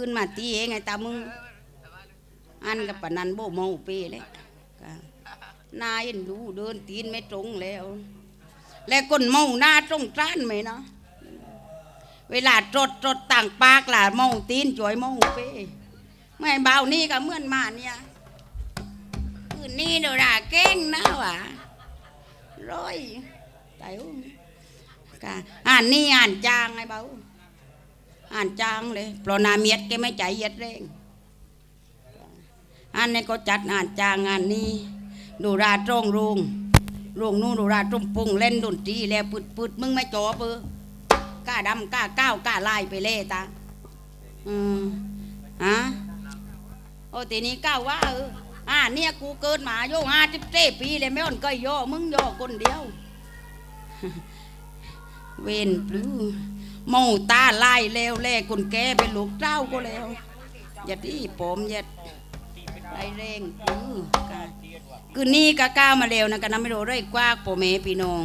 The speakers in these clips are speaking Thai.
ขึ้นมาตีเองไงตามึงอันกับปนันโบเมาเปเลยนายเห็นดูเดินตีนไม่ตรงแล้ว แล้วคนเมาหน้าตรงจ้านไหมเนาะเวลาจดจดต่างปากล่ะเมาตีนจ่อยเมาเปไม่เบานี่ก็เมื่อนมาเนี่ยคืนนี้เดี๋ยวด่าเก่งนะวะร้อยแตายอุ้มอ่านนี่อ่านจางไงเบา อ่านจ้างเลยเพราะนาเมียดแกไม่ใจเย็ดเร่งอันนี้ก็จัดงานจ้างงานนี้ ดูราตรงรุงรุงนู่นดูราตรงปุงเล่นดนตรีแล้วปึดปึดมึงไม่จอบเออกล้าดำกล้าก้าวกล้าไล่ไปเล่ตาอืมฮะโอ้ทีนี้ก้าวว่าเอออ่าเนี่ยกูเกิดมาโยห้าสิบเจ็ปีเลยไม่อ่อนก็ย่อมึงย่อคนเดียว เวนปลื้ อเมาตาไล่แล้วแล่คนแก่เป็นลูกเจ้าก็แล้วอย่าที่ผมอย่าไรเร่งคือคือนี่ก็ก้าวมาเร็วนะกันนะไม่รู้เรื่อยกว้างโปเมพี่น้อง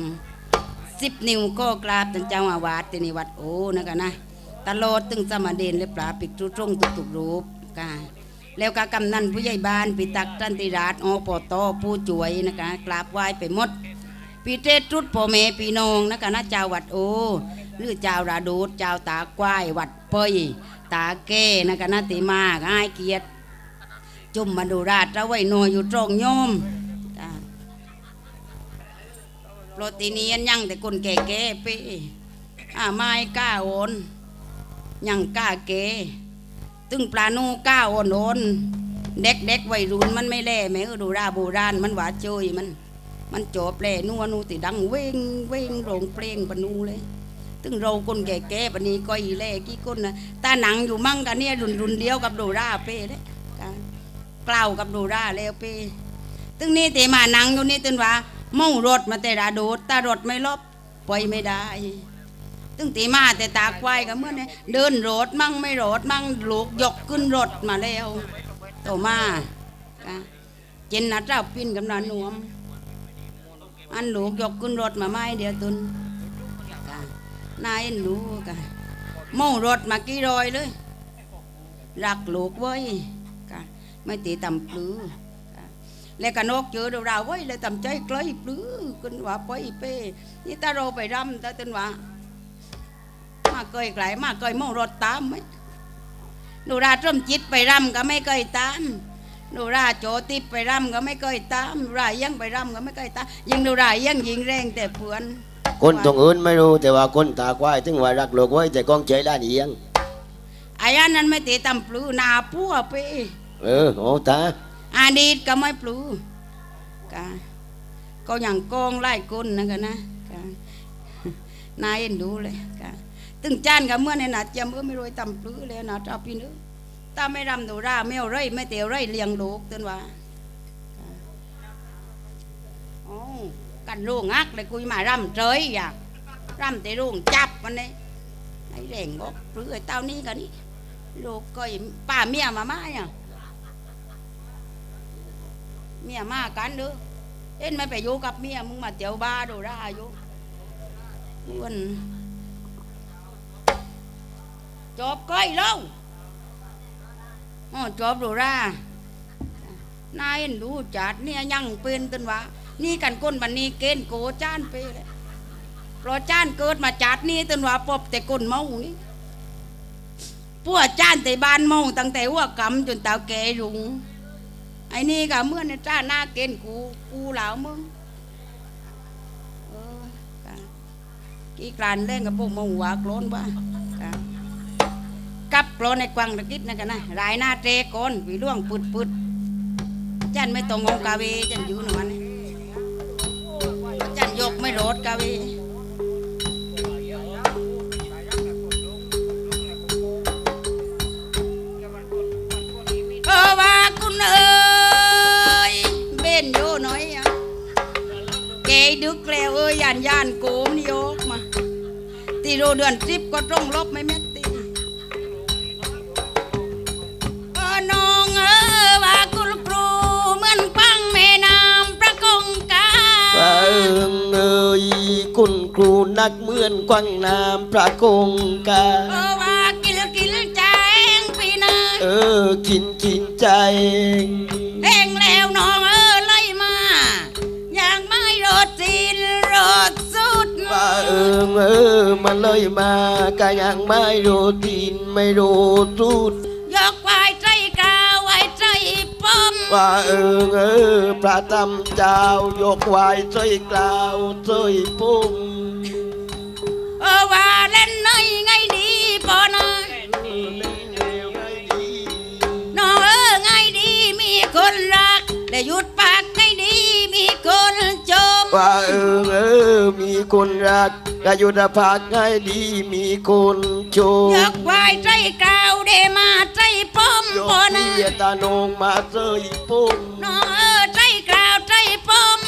สิบนิ้วก็กราบท่านเจ้าอาวาสที่นี่วัดโอ้นะกันนะตลอดตึงสมาเดนและปลาปิดทุตรงทุกทุกรูปค่ะแล้วก็กำนันผู้ใหญ่บ้านปิตักจันติราชอปตผู้ช่วยนะคะกราบไหว้ไปหมดปีเทศจุดโปเมพี่น้องนะคะนะเจ้าวัดโอ หรือเจ้าราดูดเจ้าตากว้ายวัดเปยตาแก้นะคะนะติมาให้เกียรติจุ่มมาดูราชเอาไว้นอยอยู่ตรงโยมโปรตีนียนยังแต่คนแก่ๆไปอ่าไม่กล้าโอนยังกล้าเกตึงปลาโนูกล้าโอนโอนเด็กเด็กๆวัยรุ่นมันไม่แล่แม่ดูราโบราณมันหวาเจยมัน มันจบแล่นัวนูติดังเว้งเว้งโรงเพลงปนูเลย ตึงเราคนแก่ๆปนี้ก็อีแล่กี่คนนะตาหนังอยู่มั่งกันเนี่ยรุ่นรุ่นเดียวกับโดราเป้เลยกันกล่าวกับโดราแล้วไปตึงนี้เตมานังอยู่นี่ตึนว่าเมารถมาแต่ดาโดดตารถไม่ลบปล่อยไม่ได้ตึงตีมาแต่ตาควายกับเมื่อนี่เดินรถมั่งไม่รถมั่งลูกยกขึ้นรถมาแล้วโตมาเจนนัดเจ้าปิ้นกำนันนวม อันลูกยกขึ้นรถมาไม่เดียวตุน นายเอ็นดูค่ะเมารถมากี่รอยเลย รักลูกไว้ยค่ะไม่ตีต่ำปลื้อแล้วก็นกเจอเราเราไว้ยเลยต่ำใจใกล้ปลื้อกันว่าไปเป้นี่ตาเราไปรำตาตันว่ามาเกยไกลมาเกยมองรถตามไหมดูราต้มจิตไปรำก็ไม่เคยตามดูราโจติไปรำก็ไม่เคยตามดูรายังไปรำก็ไม่เคยตามยังดูรายังยิงแรงแต่เพื่อน คนตรงอื่นไม่รู้แต่ว่าคนตาควายถึงว่ารักโลกไว้แต่กองใจด้านเอียงไอ้อันนั้นไม่ตีตำปลื้อนาพัวเป้เออโอ้ตาอาดีตก็ไม่ปลูกะก็อย่างกองไล่ก้นนะกันนะกะนายเอ็นดูเลยกะตึงจานกับเมื่อในนัดจำเออไม่รวยตำปลื้อเลยนะเจ้าพี่นึกตาไม่รำดูราไม่เอาไรไม่เตียวไรเลี้ยงลูกตันว่ากะโอ้ กันลุงอักเลยกุยมารำเจยอยากรำแต่ลุงจับมันเลยไอ้แรงบอกปลื้อไอ้เต้านี้กันนี่ลูกก็ป้าเมียมาไม้อะเมียมากันเด้อเอ็นไม่ไปอยู่กับเมียมึงมาเจียวบ้าดูราอยู่มึงจบก้อยล้วอ๋อจบดูรานายเอ็นดูจัดเนี่ยยังเป็นตันวะ นี่กันก้นบันนี้เกณฑ์โกจ้านไปเลยเพราะจ้านเกิดมาจัดนี่ตันวะปบแต่ก้นเมานี่พวกจ้านแต่บ้านเมาตั้งแต่หัว่ากำจนเตาแก่รุงไอ้นี่ก็เมื่อในจ้าหน้าเกณฑ์กูกูเหล่ามึงกี่กลานเล่นกับพวกมึงหัวโกรนบ้ากับโกรนในกวางตะกิดนะกันนะรายหน้าเตะก่อนวีล่วงปุดปุดจันไม่ตรงงงกาเวจันอยู่หนมันนยกไม่โรถกาเวเออว่าคุณเอ้ยเบนโยน้อยอะเกยดึกแล้วเอ้ยย่านย่านโกมนี่โยกมาตีโรเดือนสิบก็ต้องลบไม่แม่ นักเหมือนกวางน้ำพระคงกาเออว่ากินกินแจงพี่นาเออกินกินใจเองแล้วน้องเออไล่มาอยากไม่รถจีนรถสุดว่าเออเออมันเลยมาก็ยังไม่รู้ทินไม่รู้สุดยกไว้ใจกาไว้ใจป้อมว่าเออเออพระตำเจ้ายกไหวใจกล่าวใจปุ่มเออ ว่าเล่นในไงดีปอนะน้องเออไงดีมีคนรักแต่หยุดปากไงดีมีคนชมว่าเออเออมีคนรักก็ยุทธภาคให้ดีมีคนชมยกไว้ใจกาวเดมาใจป้อมยกปอนะเพียตาโนงมาใจปุ่มน้องเออใจกราวใจป้อม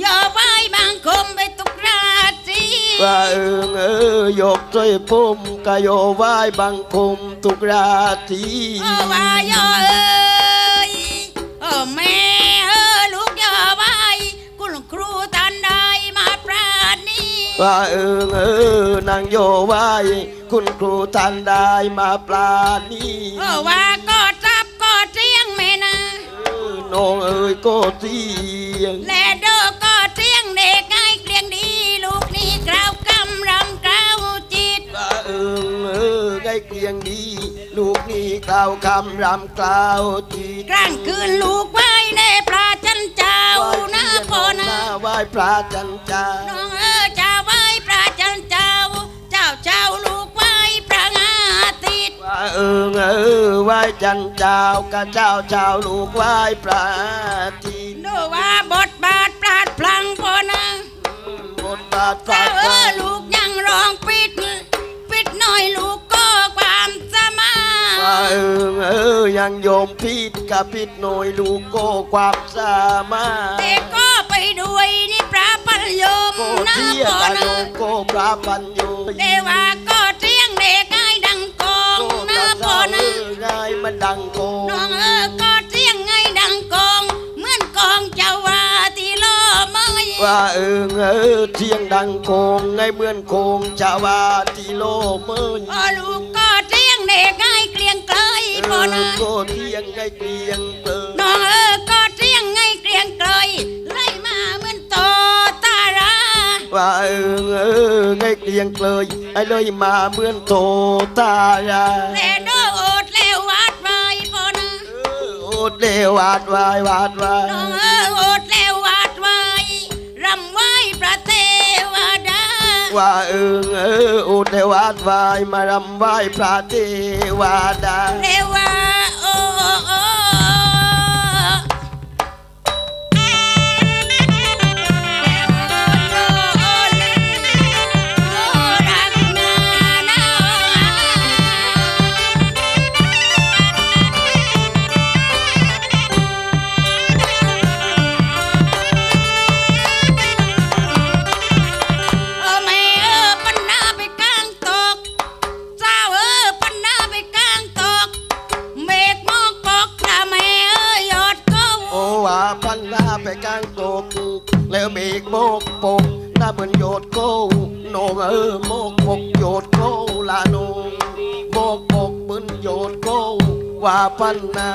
อย่าไว้บางคมไปตุกราตรี ว่าเออเออยกใจปุ่มก็โยไหว้บังคมทุกราตรีเออว่าอย่าเอ้ยเออแม่เออลูกอย่าไว้คุณครูท่านใดมาปราณีว่าเออเออนางโยไหว้คุณครูท่านได้มาปลาณีเออว่าก็จับก็เจียงแม่นะเออน้องเอ๋ยก็เสียง ล่าวคำรำกล่าวจีดกลางคืนลูกไว้ในพระจันเจ้านะพ่อนะไหว้พระจันจาน้องเออจะไหว้พระจันทร์เจ้า เจ้าเจ้าลูกไหว้พระอาทิตย์ว่าเออเออไหว้จันเจ้ากับเจ้าเจ้าลูกไหว้พระทีดูว่าบทบาทปราดพลังพอนะบทบาทเจ้าเอพระอลูกยังร้องปิดปิดหน่อยลูกก็ความสามาว่า เออเออยังโยมพิษกับพิษหน่อยลูกก็ความสามารถเด็กก็ไปด้วยนี่พระปัญโยมโกนะเทียพอตาโยนะโกพระปัญโยเดว่าก็เที่ยงเด็กง่ายดังกองโกนะตาพอเจ้าเอนะอง่ายมันดังโกน้องเออก็เที่ยงไงดังกองเหมือนกองเจ้าว่าที่ล้อไม่ว่าเออเออเทียงดังโคงไงเหมือนโคงชาวาที่โลเมินพอลูกก็เที่ ยงเด็กง่ายเกลียงไกลเอพออนะโกเทียงไงเกลียงเปิดน้องเออก็เที่ยงไงเกลียงไกลไล่มาเหมือนโตตาราว่าเออเออไงเกลียงเลยไอ้เลยมาเหมือนโตตายาแลโดโอดแล้ววัดไว้พอนะเออโอดเลวาดวายวาดวายน้องเออโอดแล้ว ว่าเออเอออุเทวาดวายมารำไหว้พระเทวดาเทวา หน้าไปกลางโตกแล้วเบกโมกปกน้าเหมือนโยดโก้โนงเออโมกปกโยดโก้ลาโนโมกปกเหมือนโยดโก้ว่าพันนา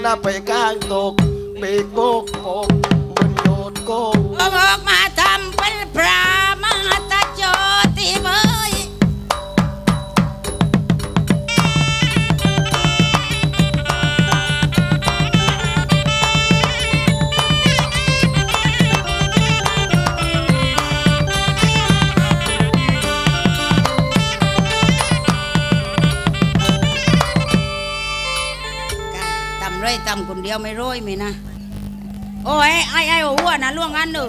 หน้าไปกลางโตกเบกโมกปกเหมือนโยดโก้ออกมาทำเป็นพระมหาตาโจติเบ ไรทำคนเดียวไม่ร้อยไหมนะ โอ้ยไอ้ไอ้วัวนะล่วงอันเด้อ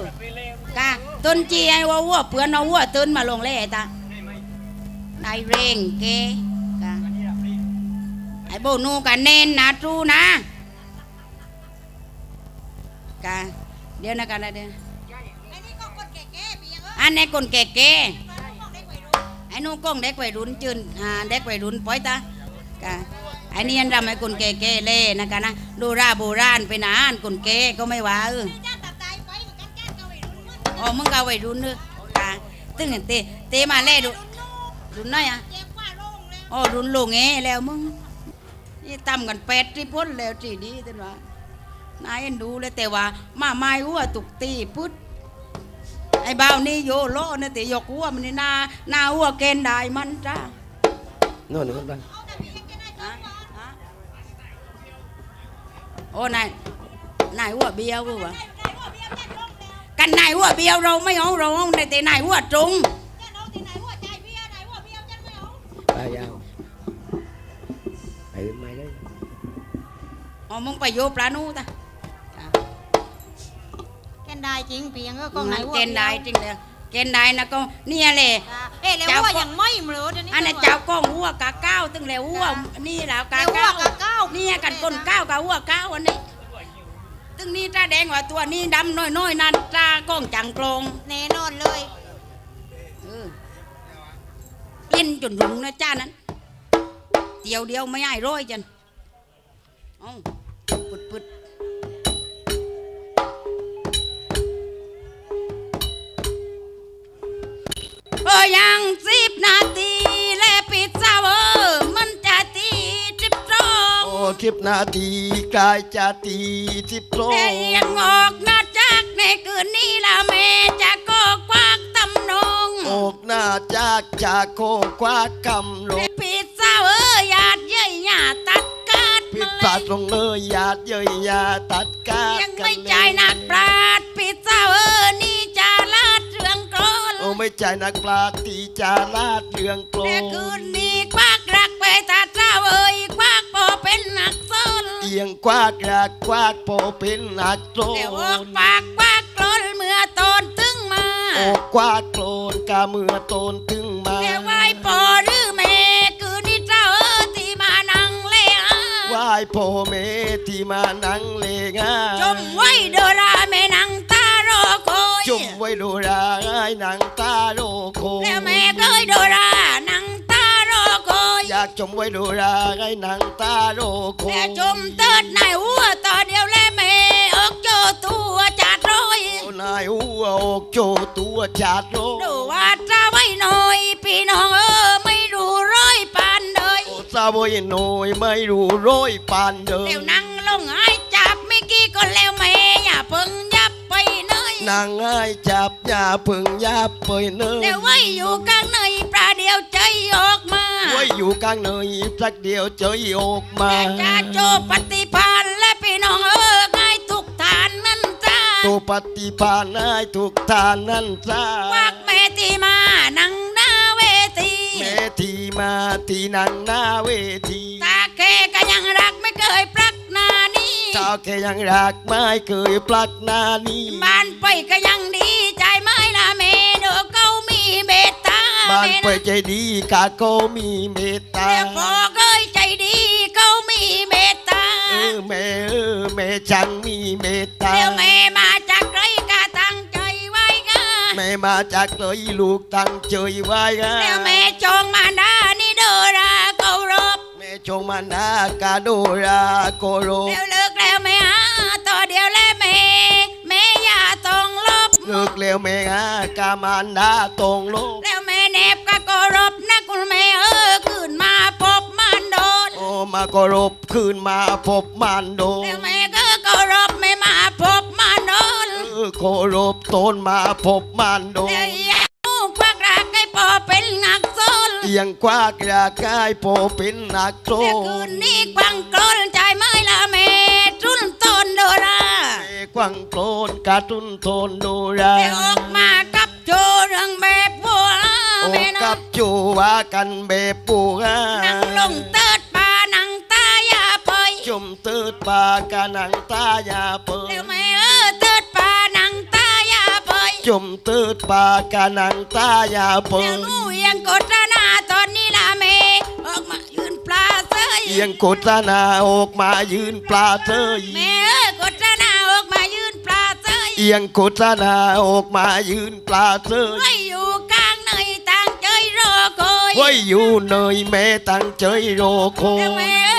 กะต้นจีไอ้วัววัวเปื่อนเอาวัวตื่นมาลงเลยไอ้ตาไอ้เร่งเกกะไอ้โบนูกะเน้นนะจูนะกะเดี๋ยวนะกันนะเดี๋ยวอันนี้คนแก่ๆไอ้นู่นก้องเด็กวัยรุ่นจืนอ่าเด็กวัยรุ่นปล่อยตากะ อ้นี่ยันรำให้คนแก่ๆเล่นะคะนะดูราโบราณไปนานคนแก่ก็ไม่ว่าเอออ๋อมึงก็วัยรุ่นเนอะกะตึ้งเตเตมาเล่ดูรุ่นน้อยอะอ๋อรุ่นลงเอแล้วมึงนี่ตำกันแปดที่พ้นแล้วที่ดีท่านว่านายเอ็นดูเลยแต่ว่า มาไม้หัวตุกตีพุดไอ้บ่าวนี่โยโลนะแต่ยกหัวมันนี่นาหนาหัวเกณฑ์ได้มันจ้าโน่นนู่นบ้ โอ้นายนายหัวเบี้ยวกูวะกันนายหัวเบี้ยวเราไม่เอาเราเอาแต่นายหัวตรงปยาวไปไม่ได้อ๋อมึงไปโยปลาโนูตาแกนได้จริงเพียงก็กองไหนวัวเกณฑ์ได้จริงเลยเกณฑ์ได้นะก็เนี่ยแหละเอ๊ะแล้วเจ้าว่ายังไม่เหลือเดี๋ยวนี้อันนั้นเจ้าก้องหัวกะเก้าตึงแล้วหัวนี่แล้วกะแล้วว่าเก้า เก้าเนี่ยกันก้นเก้ากะหัวเก้าอันนี้ตึงนี้ตาแดงว่าตัวนี้ดำน้อยๆนั่นตาก้องจังกลงแน่นอนเลยเออเล่นจนรุงนะจ้านั้นเดียวเดียวไม่ให้ร้อยจันเอ้าปึดปึดเออยัง โอ้ทิพนาทีกายจะตีทิพโตรแต่ยังออกมาจากในคืนนี้ละแม่จะก็ควักตำนงออกหน้าจากจากโคกว่ากำลงปิดซาเวอร์หยาดเย้ยหยาตัดกาดผิดพลาดลงเลยหยาดเย้ยหยาตัดกายังกัไม่นใจายนักปราดปิดซาเวอร์นี่จะลาดเรื่องกรนโอ้ไม่ใจนักปลาตีจาลาดเรื่องโกลแต่คืนนี้ควักรักไปตาซาเวอร์ควักพอ เป็นนักซนเอียงกวากรากกวากโปเป็นนักโตเดี๋ยวออกปากควักกรนเมื่อตอนถึงมาออกกวากโกลนกาเมื่อโตนถึงมาแต่ไหวปอหรือแม่คืนนี้เจ้าเออที่มานั่งเล่อาไหว้พ่อแม่ที่มานั่งเลงาจมไว้เดอราแม่นังตารอคอยจมไว้ดูราไอ้นางตาโรโคแล้วแม่เคยเดอรา จมไว้ดูราไอ้นางตาโรโคแต่จมเติดในหัวต่อเดียวแล้วแม่ออกโจตัวจัดร้อยโอ้นายหัวอกโจตัวจาดโรดูว่าจะไว้หน่อยพี่น้องเออไม่รู้ร้อยปานเลยโอ้สาวอยหน่อยไม่รู้ร้อยปานเดิเดี๋ยวมนั่งลงให้จับไม่กี่คนแล้ว นยนางง่ายจับยาพึงยาเปยเนยเดี๋ยวไว้อยู่กลางในปลาเดียวใจออกมาไว้อยู่กลางเนยสักเดียวเจยออกมาแต่จะโจปฏิพันธ์และพี่น้องเออให้ทุกทานนั้นจ้าตัวปฏิภาณให้ทุกทานนั่นซาวักแม่ที่มานั่งหน้าเวทีแม่ที่มาที่นั่งหน้าเวที นี้เจ้าแค่ยังรักไม่เคยปลักหน้านี้บ้านไปก็ยังดีใจไหม่ละเมเดูเขามีเมตตาบ้านไปใจดีกาโกมีเมตตาแต่พอเคยใจดีเขามีเมตตาเออแม่เออแม่จังมีเมตตาเดี๋ยวแม่มาจากไกลก็ตั้งใจไว้กันแม่มาจากเลยลูกตั้งใจไว้ฮะเดี๋ยวแม่จงมาดานี่เดอราเคารพแม่จง ลบเลิกแล้วแม่ฮะกามันดาตรงโลกแล้วแม่แนบก็เคารพนะคุณแม่เออขึ้นมาพบมันโดน โอ้มาโกรบคืนมาพบมันโดแล้วแม่ก็เคารพไม่มาพบมันโดนเออโกรบตนมาพบมันโดแล้วอยากลูกควักรักให้พอเป็นนักโซนเอียงกวากรากายโปเป็นนักโตแต่คืนนี้ควังกลนใจไม่ละแม่ วังโกรนกาตุนโทนโดราแต่ออกมากับโจเรื่องแบบบัวโอ้แม่นะกับจูว่ากันแบบปูฮะนั่งลงเติดป่านั่งตายาปอยจุ่มตืดปากานังตายาเปิแล้วแม่เออเติดป่านั่งตายาปอยจุ่มตืดปากานังตายาเปิแล้วหนูยังกดหน้าตอนนี้ละแม่ออกมายืนปลาเสยเอียงโกตนาออกมายืนปลาเธยแม่ เสยเอียงโกตนาออกมายืนปลาเธยไว้อยู่กลางในต่างใจรอคอยไว้อยู่เนยแม่ตั้งใจรอคอแล้วแม่เอ